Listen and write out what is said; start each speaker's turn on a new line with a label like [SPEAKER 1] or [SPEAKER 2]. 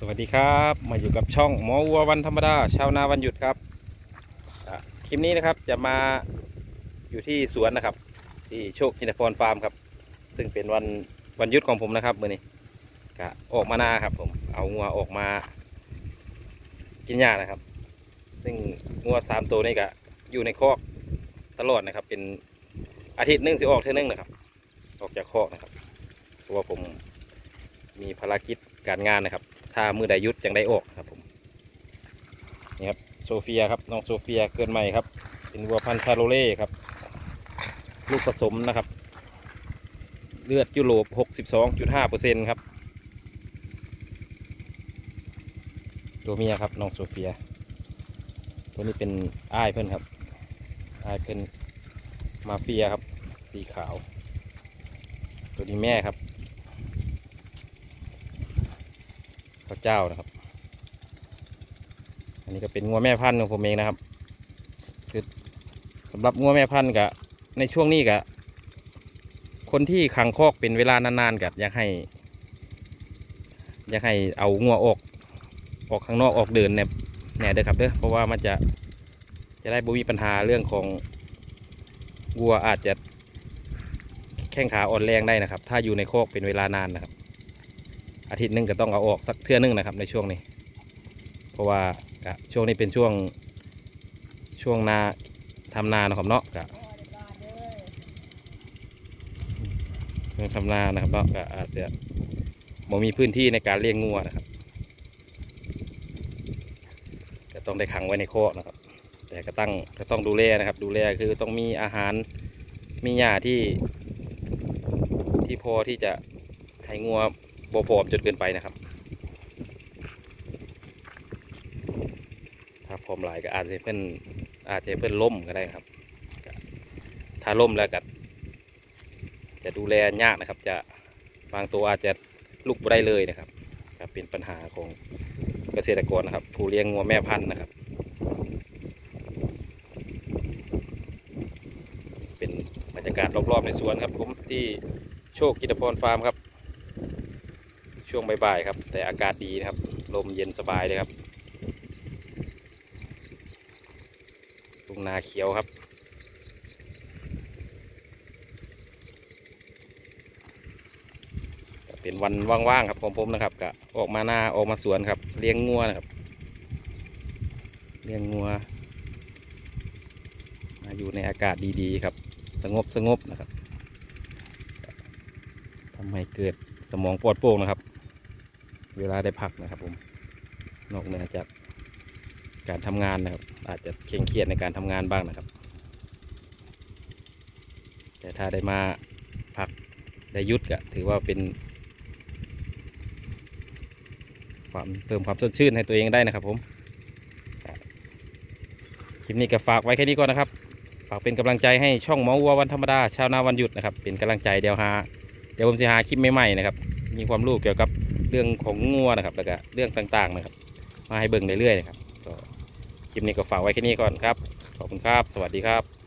[SPEAKER 1] สวัสดีครับ มาอยู่กับช่องหมอวัววันธรรมดาชาวนาวันหยุดครับคลิปนี้นะครับจะมาอยู่ที่สวนนะครับ ที่โชคจินตพรฟาร์มครับ ซึ่งเป็นวันวันหยุดของผมนะครับมื่อนี้ก็ออกมานาครับ ผมเอางัวออกมา กินหญ้านะครับ ซึ่งงัวสามตัวนี้ก็อยู่ในคอกตลอดนะครับ เป็นอาทิตย์หนึงสิออกเท่านึงนะครับ ออกจากคอกนะครับเพราะว่าผมมีภารกิจการงานนะครับ ถ้ามือใดยุดยังได้ออกครับผมนี่ครับโซเฟียครับน้องโซเฟียเกินใหม่ครับ เป็นวัวพันธุ์ชาโลเล่ครับ ลูกผสมนะครับ เลือดยุโรป62.5เปอร์เซ็นต์ครับตัวเมียครับน้องโซเฟีย ตัวนี้เป็นอ้ายเพื่อนครับอ้ายเพื่อนมาเฟียครับ สีขาว ตัวนี้แม่ครับ พระเจ้านะครับ อันนี้ก็เป็นงัวแม่พันธุ์ของผมเองนะครับ คือสำหรับงัวแม่พันธุ์กับในช่วงนี้กับคนที่ขังคอกเป็นเวลานานๆกับอยากให้ อยากให้เอางัวออกออกข้างนอกออกเดินเนี่ยแหน่เด้อครับเด้อเพราะว่ามันจะจะได้บ่มีปัญหาเรื่องของวัวอาจจะแข้งขาอ่อนแรงได้นะครับ ถ้าอยู่ในคอกเป็นเวลานานนะครับ อาทิตย์หนึงก็ต้องเอาออกสักเทื่อนึงนะครับในช่วงนี้ เพราะว่าช่วงนี้เป็นช่วงช่วงนาทำนานะครับเนาะก็ช่วงทำนานะครับเนาะก็อาจจะบ่มีพื้นที่ในการเลี้ยงงัวนะครับก็ต้องได้ขังไว้ในโคกนะครับ แต่ก็ตั้งก็ต้องดูแลนะครับ ดูแลคือต้องมีอาหารมีหญ้าที่ที่พอที่จะให้งัว บผอมจนเกินไปนะครับ ถ้าผอมหลายก็อาจจะเพิ่นอาจจะเพิ่นล่มก็ได้ครับ ถ้าล่มแล้วก็จะดูแลยากนะครับ จะบางตัวอาจจะลุกบ่ได้เลยนะครับก็เป็นปัญหาของเกษตรกรนะครับ ผู้เลี้ยงงัวแม่พันธุ์นะครับ เป็นบรรยากาศรอบๆในสวนครับผมที่โชคกิตพรฟาร์มครับ ช่วงบ่ายๆครับ แต่อากาศดีนะครับ ลมเย็นสบายเลยครับทุ่งนาเขียวครับเป็นวันว่างๆครับของผมนะครับก็ออกมาหน้าออกมาสวนครับ เลี้ยงงัวนะครับ เลี้ยงงัวมาอยู่ในอากาศดีๆครับ สงบสงบนะครับทำให้เกิดสมองปลอดโปร่งนะครับ เวลาได้พักนะครับ ผม นอกเหนือจากการทำงานนะครับ อาจจะเคร่งเครียดในการทำงานบ้างนะครับ แต่ถ้าได้มาพักได้ยุดก็ถือว่าเป็น ความเพิ่มความสดชื่นให้ตัวเองได้นะครับ ผมคลิปนี้ก็ฝากไว้แค่นี้ก่อนนะครับฝากเป็นกำลังใจให้ช่องหมอวัววันธรรมดาชาวนาวันหยุดนะครับเป็นกำลังใจเดี๋ยวหาเดี๋ยวผมจะหาคลิปใหม่ๆนะครับมีความรู้เกี่ยวกับ เรื่องของงัวนะครับแล้วก็เรื่องต่างๆนะครับ มาให้เบิ่งเรื่อยๆนะครับก็คลิปนี้ก็ฝากไว้แค่นี้ก่อนครับ ขอบคุณครับ สวัสดีครับ